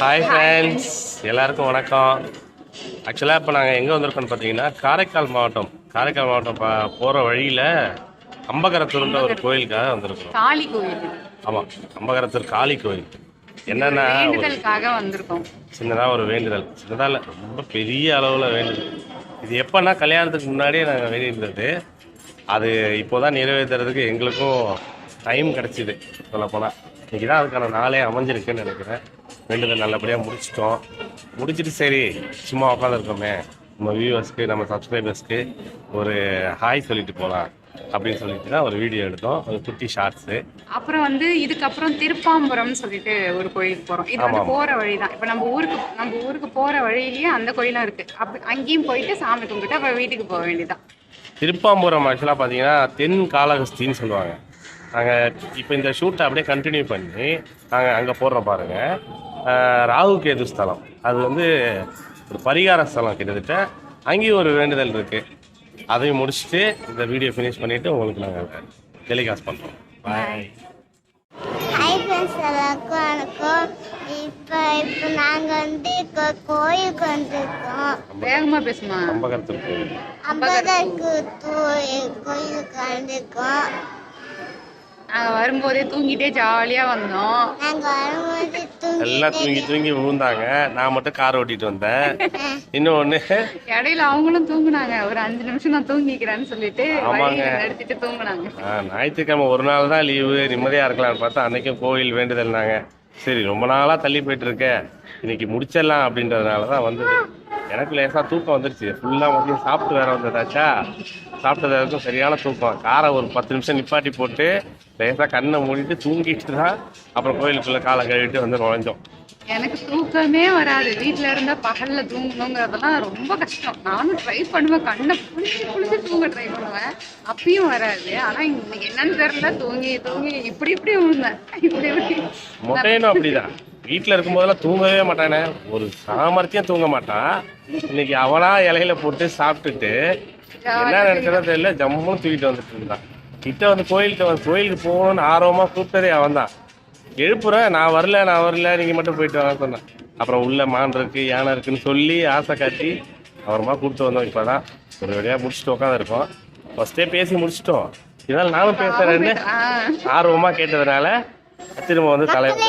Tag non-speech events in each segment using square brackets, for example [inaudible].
Hi friends எல்லாருக்கும் வணக்கம். ஆக்சுவலாக இப்போ நாங்கள் எங்கே வந்திருக்கோம்னு பார்த்தீங்கன்னா காரைக்கால் மாவட்டம். காரைக்கால் மாவட்டம் போகிற வழியில் அம்பகரத்தூர்ன்ற ஒரு கோயிலுக்காக வந்திருக்கோம் காளி கோயில். ஆமாம் அம்பகரத்தூர் காளி கோயில். என்னென்னா வந்திருக்கோம். சின்னதாக ஒரு வேண்டுதல். சின்னதாக இல்லை ரொம்ப பெரிய அளவில் வேண்டுதல். இது எப்போன்னா கல்யாணத்துக்கு முன்னாடியே நாங்கள் வேண்டியிருந்தது. அது இப்போ தான் நிறைவேற்றுறதுக்கு எங்களுக்கும் டைம் கிடச்சிது சொல்லப்போனால் இன்றைக்கி தான் அதுக்கான நாளே அமைஞ்சிருக்குன்னு நினைக்கிறேன். வேண்டுதல் நல்லபடியாக முடிச்சிட்டோம். முடிச்சிட்டு சரி சும்மா உட்காந்துருக்கோமே நம்ம வியூவர்ஸ்க்கு நம்ம சப்ஸ்கிரைபர்ஸ்க்கு ஒரு ஹாய் சொல்லிட்டு போகலாம் அப்படின்னு சொல்லிட்டு தான் ஒரு வீடியோ எடுத்தோம். ஒரு குட்டி ஷார்ட்ஸு அப்புறம் வந்து இதுக்கப்புறம் திருப்பாம்புரம் சொல்லிட்டு ஒரு கோயிலுக்கு போறோம். இது வந்து ஆமாம். போற வழிதான். இப்ப நம்ம ஊருக்கு நம்ம ஊருக்கு போற வழியிலயே அந்த கோயிலும் இருக்கு. அப்ப அங்கேயும் போயிட்டு சாமி கும்பிட்டு அப்புறம் வீட்டுக்கு போக வேண்டியதுதான். திருப்பாம்புரம் ஆக்சுவலாக பார்த்தீங்கன்னா தென் காளஹஸ்தின்னு சொல்லுவாங்க. நாங்கள் இப்போ இந்த ஷூட்டை அப்படியே கண்டினியூ பண்ணி நாங்கள் அங்கே போடுறோம் பாருங்கள் ராகு கேது ஸ்தலம். அது வந்து ஒரு பரிகார ஸ்தலம் கிட்டத்தட்ட. அங்கேயும் ஒரு வேண்டுதல் இருக்குது அதையும் முடிச்சுட்டு இந்த வீடியோ ஃபினிஷ் பண்ணிவிட்டு உங்களுக்கு நாங்கள் டெலிகாஸ்ட் பண்ணுறோம் பாய் ஹாய் ஃப்ரெண்ட்ஸ் எல்லாருக்கும் வணக்கம். இப்போ இப்போ நாங்கள் வந்து இப்போ கோயிலுக்கு வந்திருக்கோம். வேகமா பேசுமா? அம்பதற்கு கோயிலுக்கு வந்திருக்கோம். நாங்க வரும்போதே தூங்கிட்டே ஜாலியா வந்தோம். நாங்கள் எல்லாம் தூங்கி தூங்கி விழுந்தாங்க. நான் மட்டும் கார் ஓட்டிட்டு வந்தேன். [laughs] இன்னொன்று இடையில அவங்களும் தூங்குனாங்க. ஒரு அஞ்சு நிமிஷம் நான் தூங்கிக்கிறேன்னு சொல்லிட்டு நிறுத்திட்டு தூங்குனாங்க. ஞாயிற்றுக்கிழமை ஒரு நாள் தான் லீவு. நிம்மதியாக இருக்கலாம்னு பார்த்தா அன்னைக்கும் கோவில் வேண்டுதல்னாங்க. சரி ரொம்ப நாளாக தள்ளி போயிட்டு இருக்க. இன்னைக்கு முடிச்சிடலாம் அப்படின்றதுனால தான் வந்தது. எனக்கு லேசாக தூக்கம் வந்துருச்சு. ஃபுல்லாக மதியம் சாப்பிட்டு வேற வந்ததாச்சா? சாப்பிட்டது வரைக்கும் சரியான தூக்கம். காரை ஒரு பத்து நிமிஷம் நிப்பாட்டி போட்டு லேசாக கண்ணை மூடிட்டு தூங்கிட்டு தான் அப்புறம் கோயிலுக்குள்ளே காலை கழுவிட்டு வந்து நுழைஞ்சோம். எனக்கு தூக்கமே வராது. வீட்ல இருந்தா பகல்ல தூங்கணுங்கிறதெல்லாம் ரொம்ப கஷ்டம். நானும் ட்ரை பண்ணுவேன். கண்ணை புளிச்சு புளிச்சு தூங்க ட்ரை பண்ணுவேன். அப்பயும் வராது. ஆனா இன்னைக்கு என்னன்னு தெரியல. தூங்கி தூங்கி இப்படி இப்படி இப்படி இப்படி. மொட்டையனும் அப்படிதான். வீட்டில் இருக்கும்போதெல்லாம் தூங்கவே மாட்டானே. ஒரு சாமர்த்தியம் தூங்க மாட்டான். இன்னைக்கு அவனா இலையில போட்டு சாப்பிட்டுட்டு என்ன நினைச்சதோ தெரியல ஜம்முன்னு தூக்கிட்டு வந்துட்டு இருந்தான். கிட்ட வந்து கோயிலுக்கு வந்து கோயிலுக்கு போகணும்னு ஆர்வமா கூப்பிட்டதே அவன் தான் எழுப்புறேன் நான் வரல நான் வரல நீங்க மட்டும் போயிட்டு வாங்க சொன்னேன். அப்புறம் உள்ள மான் இருக்கு யானை இருக்குன்னு சொல்லி ஆசை காட்டி அப்புறமா கூப்பிட்டு வந்தோம். இப்பதான் ஒரு வழியா முடிச்சுட்டு உட்காந்துருக்கோம் ஃபர்ஸ்டே பேசி முடிச்சிட்டோம். இதனால நானும் பேசுறேன்னு ஆஹ் ஆர்வமா கேட்டதுனால திரும்ப வந்து தலைவர்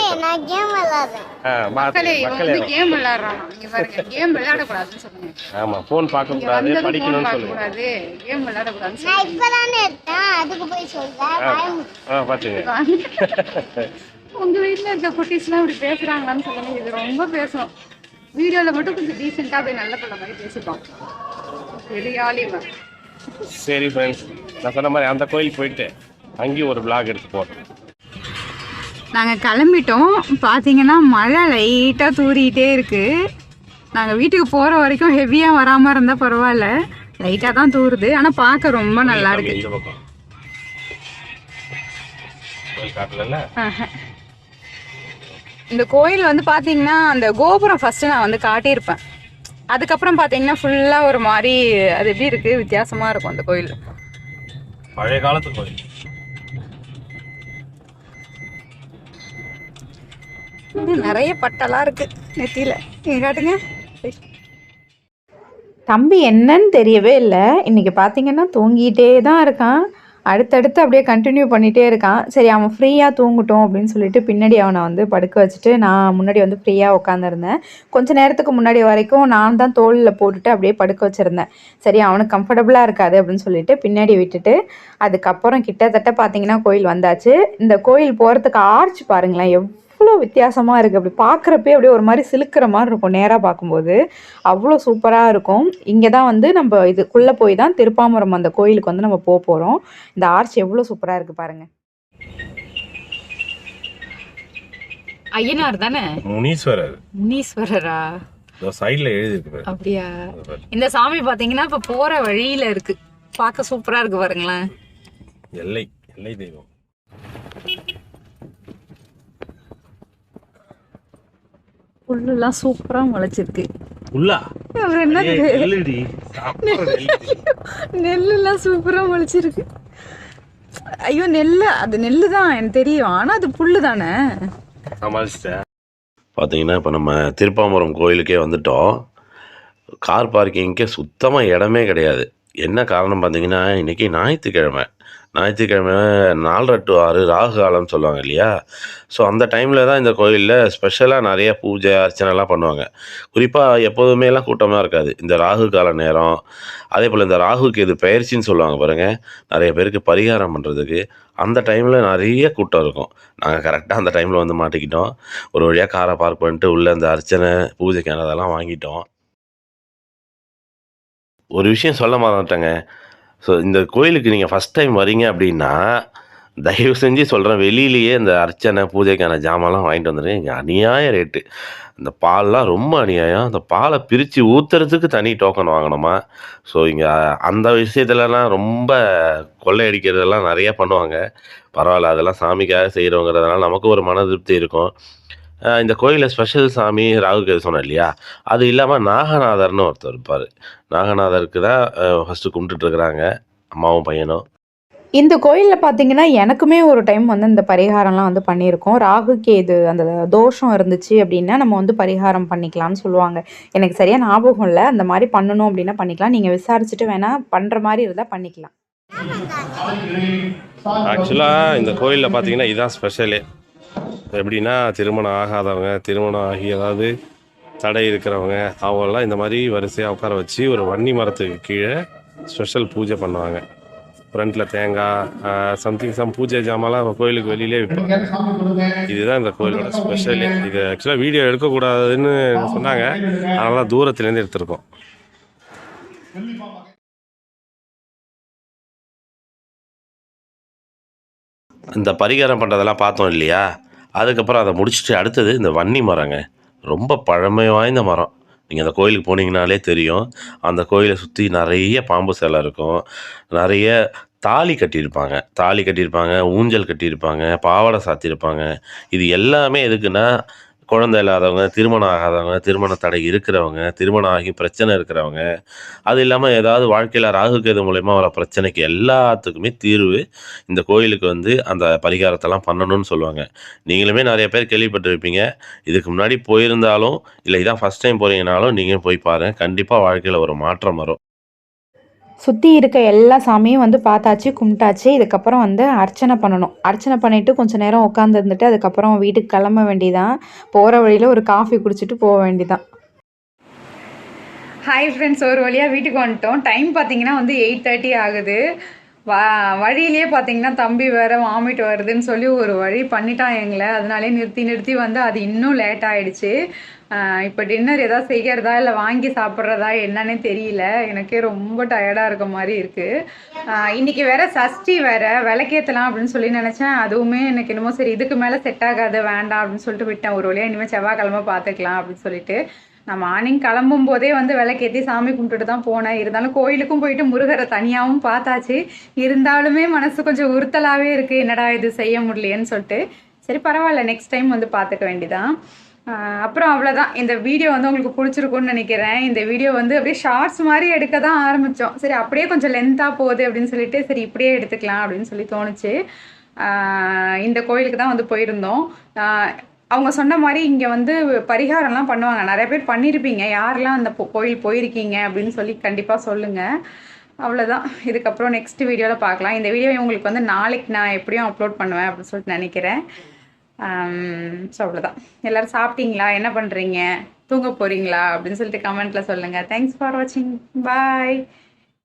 ஆமா போன் பார்க்க கூடாது படிக்கணும்னு சொல்லுங்க. கூடாது. கேம் விளையாடக்கூடாதுன்னு நான் சொல்லுங்க. இப்போ தானே எடுத்தேன் அதுக்கு போய் சொல்றேன் பயம் ஆ பாத்துங்க. உங்க வீட்ல இருக்க குட்டீஸ்லாம் இப்படி பேசுறாங்களான்னு சொல்லுங்க. இது ரொம்ப பேசும் வீடியோல மட்டும் கொஞ்சம் டீசெண்டா போய் நல்ல பிள்ளை மாதிரி பேசிப்பான் சரி ஃப்ரெண்ட்ஸ் நான் சொன்ன மாதிரி அந்த கோயிலுக்கு போயிட்டு அங்கேயும் ஒரு vlog எடுத்து போட்டோம் நாங்கள் கிளம்பிட்டோம். பார்த்தீங்கன்னா மழை லைட்டாக தூறிக்கிட்டே இருக்கு. நாங்கள் வீட்டுக்கு போகிற வரைக்கும் ஹெவியாக வராமல் இருந்தால் பரவாயில்ல. லைட்டாக தான் தூறுது. ஆனால் பார்க்க ரொம்ப நல்லா இருக்கு. இந்த கோயில் வந்து பார்த்தீங்கன்னா அந்த கோபுரம் ஃபஸ்ட்டு நான் வந்து காட்டியிருப்பேன். அதுக்கப்புறம் பார்த்தீங்கன்னா ஃபுல்லாக ஒரு மாதிரி அது எப்படி இருக்கு? வித்தியாசமாக இருக்கும் அந்த கோயில் பழைய காலத்து கோயில். நிறைய பட்டெல்லாம் இருக்கு. நெத்தியில. நீங்க காட்டுங்க. தம்பி என்னன்னு தெரியவே இல்லை. இன்னைக்கு பார்த்தீங்கன்னா தூங்கிட்டே தான் இருக்கான். அடுத்தடுத்து அப்படியே கண்டினியூ பண்ணிகிட்டே இருக்கான். சரி அவன் ஃப்ரீயாக தூங்கட்டும் அப்படின்னு சொல்லிட்டு பின்னாடி அவனை வந்து படுக்க வச்சுட்டு நான் முன்னாடி வந்து ஃப்ரீயாக உட்காந்துருந்தேன் கொஞ்ச நேரத்துக்கு முன்னாடி வரைக்கும் நான் தான் தோளில் போட்டுட்டு அப்படியே படுக்க வச்சுருந்தேன். சரி அவனுக்கு கம்ஃபர்டபுளாக இருக்காது அப்படின்னு சொல்லிட்டு பின்னாடி விட்டுட்டு அதுக்கப்புறம் கிட்டத்தட்ட பார்த்தீங்கன்னா கோயில் வந்தாச்சு. இந்த கோயில் போகிறதுக்கு ஆர்ச் பாருங்களேன் எவ்வளோ வித்தியாசமாக இருக்குது அப்படி பார்க்குறப்பே அப்படியே ஒரு மாதிரி சிலுக்கிற மாதிரி இருக்கும். நேராக பார்க்கும்போது அவ்வளோ சூப்பராக இருக்கும். இங்கே தான் வந்து நம்ம இதுக்குள்ளே போய் தான் திருப்பாமரம் அந்த கோயிலுக்கு வந்து நம்ம போக போகிறோம் இந்த ஆர்ச் எவ்வளோ சூப்பராக இருக்குது பாருங்கள் ஐயனார் தானே? முனீஸ்வரர். முனீஸ்வரரா? சைடுல எழுதிருக்கு அப்படியா? இந்த சாமி பாத்தீங்கன்னா இப்ப போற வழியில இருக்கு. பார்க்க சூப்பரா இருக்கு பாருங்களேன். எல்லை எல்லை தெய்வம். புல்லுலாம் சூப்பரா முளைச்சிருக்கு. நெல்லுடி. நெல்லுலாம் சூப்பரா முளைச்சிருக்கு. ஐயோ நெல்லு அது நெல்லு தான் எனக்கு தெரியும். ஆனா அது புல்லு தானே பார்த்தீங்கன்னா இப்போ நம்ம திருப்பாம்புரம் கோயிலுக்கே வந்துட்டோம். கார் பார்க்கிங்க்கே சுத்தமாக இடமே கிடையாது. என்ன காரணம் பார்த்தீங்கன்னா இன்றைக்கி ஞாயிற்றுக்கிழமை. ஞாயிற்றுக்கிழமை நாலரை டு ஆறு ராகு காலம்னு சொல்லுவாங்க இல்லையா? ஸோ அந்த டைமில் தான் இந்த கோயிலில் ஸ்பெஷலாக நிறைய பூஜை அர்ச்சனைலாம் பண்ணுவாங்க. குறிப்பாக எப்போதுமே எல்லாம் கூட்டமாக இருக்காது. இந்த ராகு கால நேரம் அதே போல் இந்த ராகுக்கு இது பயிற்சின்னு சொல்லுவாங்க பாருங்கள் நிறைய பேருக்கு பரிகாரம் பண்ணுறதுக்கு அந்த டைமில் நிறைய கூட்டம் இருக்கும். நாங்கள் கரெக்டாக அந்த டைமில் வந்து மாட்டிக்கிட்டோம். ஒரு வழியாக காரை பார்க் பண்ணிட்டு உள்ளே அந்த அர்ச்சனை பூஜைக்கான அதெல்லாம் வாங்கிட்டோம். ஒரு விஷயம் சொல்ல மறந்துட்டேங்க. ஸோ இந்த கோயிலுக்கு நீங்கள் ஃபஸ்ட் டைம் வரீங்க அப்படின்னா தயவு செஞ்சு சொல்கிறேன் வெளியிலேயே இந்த அர்ச்சனை பூஜைக்கான ஜாமான்லாம் வாங்கிட்டு வந்துடுங்க. இங்கே அநியாய ரேட்டு இந்த பால்லாம் ரொம்ப அநியாயம். அந்த பாலை பிரித்து ஊற்றுறதுக்கு தனி டோக்கன் வாங்கணுமா? ஸோ இங்கே அந்த விஷயத்துலலாம் ரொம்ப கொள்ளையடிக்கிறதெல்லாம் நிறையா பண்ணுவாங்க. பரவாயில்ல அதெல்லாம் சாமிக்காக செய்கிறவங்கிறதுனால நமக்கு ஒரு மன திருப்தி இருக்கும். இந்த கோயிலில் ஸ்பெஷல் சாமி ராகுகேது சொன்னேன் இல்லையா? அது இல்லாமல் நாகநாதர்னு ஒருத்தர் இருப்பார். நாகநாதருக்கு தான் ஃபஸ்ட்டு கும்பிட்டுட்ருக்குறாங்க அம்மாவும் பையனும். இந்த கோயிலில் பார்த்தீங்கன்னா எனக்குமே ஒரு டைம் வந்து இந்த பரிகாரம்லாம் வந்து பண்ணியிருக்கோம். ராகு கேது அந்த தோஷம் இருந்துச்சு அப்படின்னா நம்ம வந்து பரிகாரம் பண்ணிக்கலாம்னு சொல்லுவாங்க. எனக்கு சரியாக ஞாபகம் இல்லை. அந்த மாதிரி பண்ணணும் அப்படின்னா பண்ணிக்கலாம். நீங்கள் விசாரிச்சுட்டு வேணால் பண்ணுற மாதிரி இருந்தால் பண்ணிக்கலாம். ஆக்சுவலாக இந்த கோயிலில் பார்த்தீங்கன்னா இதுதான் ஸ்பெஷலு எப்படின்னா திருமணம் ஆகாதவங்க திருமணம் ஆகி அதாவது தடை இருக்கிறவங்க அவங்களாம் இந்த மாதிரி வரிசையாக உட்கார வச்சு ஒரு வன்னி மரத்துக்கு கீழே ஸ்பெஷல் பூஜை பண்ணுவாங்க. ஃப்ரண்ட்டில் தேங்காய் சம்திங் சம் பூஜை ஜாமான்லாம் கோயிலுக்கு வெளியிலே விற்பாங்க இதுதான் இந்த கோயிலோட ஸ்பெஷல் இது ஆக்சுவலாக வீடியோ எடுக்கக்கூடாதுன்னு சொன்னாங்க. அதனால தான் தூரத்துலேருந்து எடுத்திருக்கோம். இந்த பரிகாரம் பண்ணுறதெல்லாம் பார்த்தோம் இல்லையா? அதுக்கப்புறம் அதை முடிச்சுட்டு அடுத்தது இந்த வன்னி மரங்க. ரொம்ப பழமை வாய்ந்த மரம். நீங்கள் அந்த கோயிலுக்கு போனீங்கனாலே தெரியும். அந்த கோயிலை சுற்றி நிறைய பாம்பு சிலை இருக்கும். நிறைய தாலி கட்டியிருப்பாங்க. தாலி கட்டியிருப்பாங்க ஊஞ்சல் கட்டியிருப்பாங்க பாவாடை சாத்தியிருப்பாங்க. இது எல்லாமே எதுக்குன்னா குழந்தை இல்லாதவங்க திருமணம் ஆகாதவங்க திருமண தடை இருக்கிறவங்க திருமணம் ஆகி பிரச்சனை இருக்கிறவங்க அது இல்லாமல் ஏதாவது வாழ்க்கையில் ராகுகேது மூலயமா வர பிரச்சனைக்கு எல்லாத்துக்குமே தீர்வு இந்த கோயிலுக்கு வந்து அந்த பரிகாரத்தெல்லாம் பண்ணணும்னு சொல்லுவாங்க. நீங்களுமே நிறைய பேர் கேள்விப்பட்டிருப்பீங்க. இதுக்கு முன்னாடி போயிருந்தாலும் இல்லை இதான் ஃபஸ்ட் டைம் போகிறீங்கனாலும் நீங்கள் போய் பாருங்கள் கண்டிப்பாக வாழ்க்கையில் ஒரு மாற்றம் வரும். சுற்றி இருக்க எல்லா சாமியும் வந்து பார்த்தாச்சு கும்பிட்டாச்சு. இதுக்கப்புறம் வந்து அர்ச்சனை பண்ணணும். அர்ச்சனை பண்ணிவிட்டு கொஞ்சம் நேரம் உட்காந்துருந்துட்டு அதுக்கப்புறம் வீட்டுக்கு கிளம்ப வேண்டியதான் போகிற வழியில் ஒரு காஃபி குடிச்சிட்டு போக வேண்டியதான் ஹாய் ஃப்ரெண்ட்ஸ் ஒரு வழியாக வீட்டுக்கு வந்துட்டோம். டைம் பார்த்தீங்கன்னா வந்து எயிட் தேர்ட்டி ஆகுது. வ வழியிலேயே பார்த்தீங்கன்னா தம்பி வேற வாமிட் வருதுன்னு சொல்லி ஒரு வழி பண்ணிட்டான் எங்களை. அதனாலே நிறுத்தி நிறுத்தி வந்து அது இன்னும் லேட் ஆயிடுச்சு. இப்போ டின்னர் ஏதாவது செய்கிறதா இல்லை வாங்கி சாப்பிட்றதா என்னன்னே தெரியல. எனக்கே ரொம்ப டயர்டாக இருக்க மாதிரி இருக்குது இன்றைக்கி வேற சஷ்டி வேற விளக்கேற்றலாம் அப்படின்னு சொல்லி நினச்சேன். அதுவுமே எனக்கு என்னமோ சரி இதுக்கு மேலே செட் ஆகாது வேண்டாம் அப்படின்னு சொல்லிட்டு விட்டேன். ஒரு வழியாக இனிமேல் செவ்வாய்க்கிழமை பார்த்துக்கலாம் அப்படின்னு சொல்லிட்டு. நான் மார்னிங் கிளம்பும் போதே வந்து விளக்கேற்றி சாமி கும்பிட்டுட்டு தான் போனேன். இருந்தாலும் கோயிலுக்கும் போயிட்டு முருகரை தனியாகவும் பார்த்தாச்சு. இருந்தாலுமே மனசு கொஞ்சம் உறுத்தலாகவே இருக்குது என்னடா இது செய்ய முடியலையேன்னு சொல்லிட்டு. சரி பரவாயில்ல நெக்ஸ்ட் டைம் வந்து பார்த்துக்க வேண்டிதான். அப்புறம் அவ்வளோதான் இந்த வீடியோ வந்து உங்களுக்கு பிடிச்சிருக்கும்னு நினைக்கிறேன். இந்த வீடியோ வந்து அப்படியே ஷார்ட்ஸ் மாதிரி எடுக்க தான் ஆரம்பித்தோம் சரி அப்படியே கொஞ்சம் லென்த்தாக போகுது அப்படின்னு சொல்லிட்டு சரி இப்படியே எடுத்துக்கலாம் அப்படின்னு சொல்லி தோணுச்சு. இந்த கோயிலுக்கு தான் வந்து போயிருந்தோம். அவங்க சொன்ன மாதிரி இங்கே வந்து பரிகாரம்லாம் பண்ணுவாங்க. நிறைய பேர் பண்ணியிருப்பீங்க யாரெல்லாம் அந்த கோயில் போயிருக்கீங்க அப்படின்னு சொல்லி கண்டிப்பாக சொல்லுங்கள் அவ்வளோதான் இதுக்கப்புறம் நெக்ஸ்ட் வீடியோவில் பார்க்கலாம். இந்த வீடியோ உங்களுக்கு வந்து நாளைக்கு நான் எப்படியும் அப்லோட் பண்ணுவேன் அப்படின்னு சொல்லிட்டு நினைக்கிறேன். ஸோ அவ்வளோதான் எல்லோரும் சாப்பிட்டீங்களா? என்ன பண்ணுறீங்க தூங்க போகிறீங்களா அப்படின்னு சொல்லிட்டு கமெண்ட்டில் சொல்லுங்கள் தேங்க்ஸ் ஃபார் வாட்சிங் பாய்